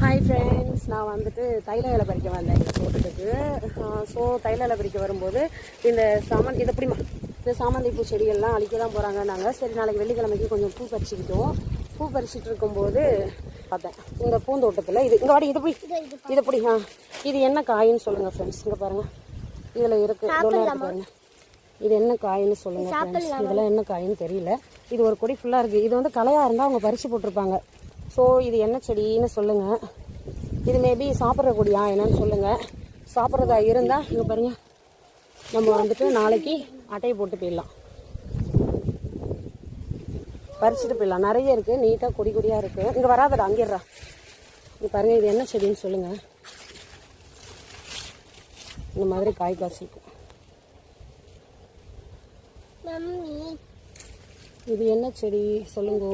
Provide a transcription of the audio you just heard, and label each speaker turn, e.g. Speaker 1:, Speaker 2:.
Speaker 1: Hi friends நான் வந்துட்டு தைல இலை பறிக்க வந்தேன் எங்கள் தோட்டத்துக்கு. ஸோ தைல இலை பறிக்க வரும்போது இந்த சாமந்தி இது எப்படிமா இந்த சாமந்தி பூ செடிகள்லாம் அழிக்க தான் போகிறாங்க நாங்கள் சரி நாளைக்கு வெள்ளிக்கிழமைக்கு கொஞ்சம் பூ பறிச்சுக்கிட்டோம். பூ பறிச்சுட்டு இருக்கும்போது பார்த்தேன். இந்த பூந்தோட்டத்தில் இது இங்கே வாடி இது போய் இது எப்படி ஆ. இது என்ன காயின்னு சொல்லுங்கள் ஃப்ரெண்ட்ஸ் இங்கே பாருங்கள் இதில் இருக்கு. இதெல்லாம் இருக்கு பாருங்க. இது என்ன காயின்னு சொல்லுங்க ஃப்ரெண்ட்ஸ் இதெல்லாம் என்ன காயின்னு தெரியல. இது ஒரு கொடி ஃபுல்லாக இருக்குது இது வந்து களையாக இருந்தால் அவங்க பறித்து போட்டிருப்பாங்க. ஸோ இது என்ன செடின்னு சொல்லுங்கள் இது மேபி சாப்பிட்ற கொடியா என்னன்னு சொல்லுங்கள் சாப்பிட்றதா இருந்தால் இங்கே பாருங்க. நம்ம வந்துட்டு நாளைக்கு அட்டையை போட்டு போயிடலாம். பறிச்சுட்டு போயிடலாம். நிறைய இருக்குது நீட்டாக கொடி கொடியாக இருக்குது இங்கே வராதடா அங்கேடுறா இங்கே பாருங்கள் இது என்ன செடின்னு சொல்லுங்கள் இந்த மாதிரி காய் காய்ச்சிருக்கு.
Speaker 2: மம்மி.
Speaker 1: இது என்ன செடி? சொல்லுங்க.